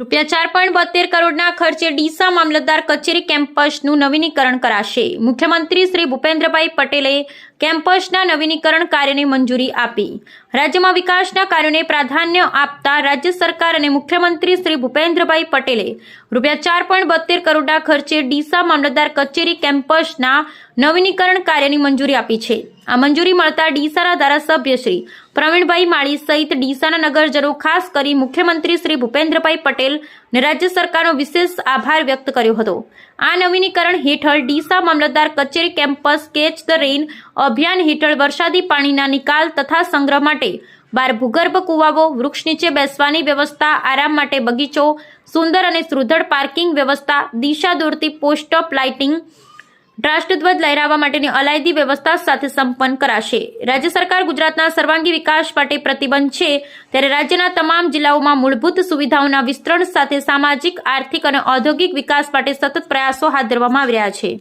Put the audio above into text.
રૂપિયા ચાર પોઈન્ટ બોતેર કરોડના ખર્ચે ડીસા મામલતદાર કચેરી કેમ્પસનું નવીનીકરણ કરાશે. મુખ્યમંત્રી શ્રી ભૂપેન્દ્રભાઈ પટેલે કેમ્પસના નવીનીકરણ કાર્યને મંજૂરી આપી. રાજ્યમાં વિકાસના કાર્યોને પ્રાધાન્ય આપતા રાજ્ય સરકાર અને મુખ્યમંત્રી શ્રી ભૂપેન્દ્રભાઈ પટેલે રૂપિયા ચાર પોઈન્ટ બોતેર કરોડના ખર્ચે ડીસા મામલતદાર કચેરી કેમ્પસના નવીનીકરણ કાર્યની મંજૂરી આપી છે. આ મંજૂરી મળતા ડીસાના ધારાસભ્ય શ્રી પ્રવીણભાઈ માળી સહિત ડીસાના નગરજનો, ખાસ કરી મુખ્યમંત્રી શ્રી ભૂપેન્દ્રભાઈ પટેલ ને રાજ્ય સરકારનો વિશેષ આભાર વ્યક્ત કર્યો હતો. આ નવીનીકરણ હેઠળ ડીસા મામલતદાર કચેરી કેમ્પસ કેચ ધ રેઇન અભિયાન હેઠળ વરસાદી પાણીના નિકાલ તથા સંગ્રહ માટે બાર ભૂગર્ભ કુવાઓ, વૃક્ષ નીચે બેસવાની વ્યવસ્થા, આરામ માટે બગીચો, સુંદર અને સુદૃઢ પાર્કિંગ વ્યવસ્થા, દિશા દોરતી પોસ્ટઅપ લાઇટિંગ રાષ્ટ્રધ્વજ લહેરાવવા માટેની અલાયદી વ્યવસ્થા સાથે સંપન્ન કરાશે. રાજ્ય સરકાર ગુજરાતના સર્વાંગી વિકાસ માટે પ્રતિબંધ છે. ત્યારે રાજ્યના તમામ જિલ્લાઓમાં મૂળભૂત સુવિધાઓના વિસ્તરણ સાથે સામાજિક, આર્થિક અને ઔદ્યોગિક વિકાસ માટે સતત પ્રયાસો હાથ ધરવામાં આવી રહ્યા છે.